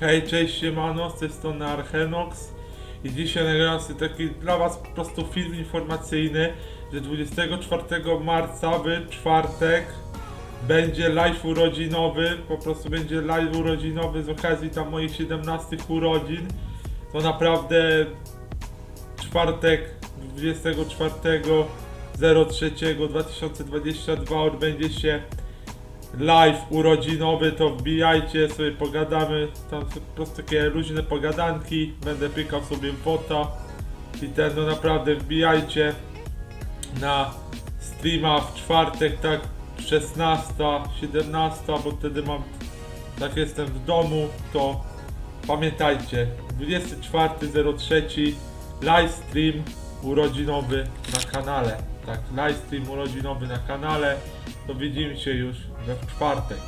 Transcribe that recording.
Hej, cześć, siemano, z tej strony Archenox i dzisiaj nagrałem sobie taki dla was po prostu film informacyjny, że 24 marca w czwartek będzie live urodzinowy, po prostu będzie live urodzinowy z okazji tam moich 17 urodzin. To naprawdę czwartek 24 03 2022 odbędzie się live urodzinowy, to wbijajcie, sobie pogadamy, tam są po prostu takie luźne pogadanki, będę pykał sobie fota. I ten, no naprawdę wbijajcie na streama w czwartek, tak 16, 17, bo wtedy mam, tak jestem w domu, to pamiętajcie, 24.03 live stream urodzinowy na kanale, tak, live stream urodzinowy na kanale, to widzimy się już we czwartek.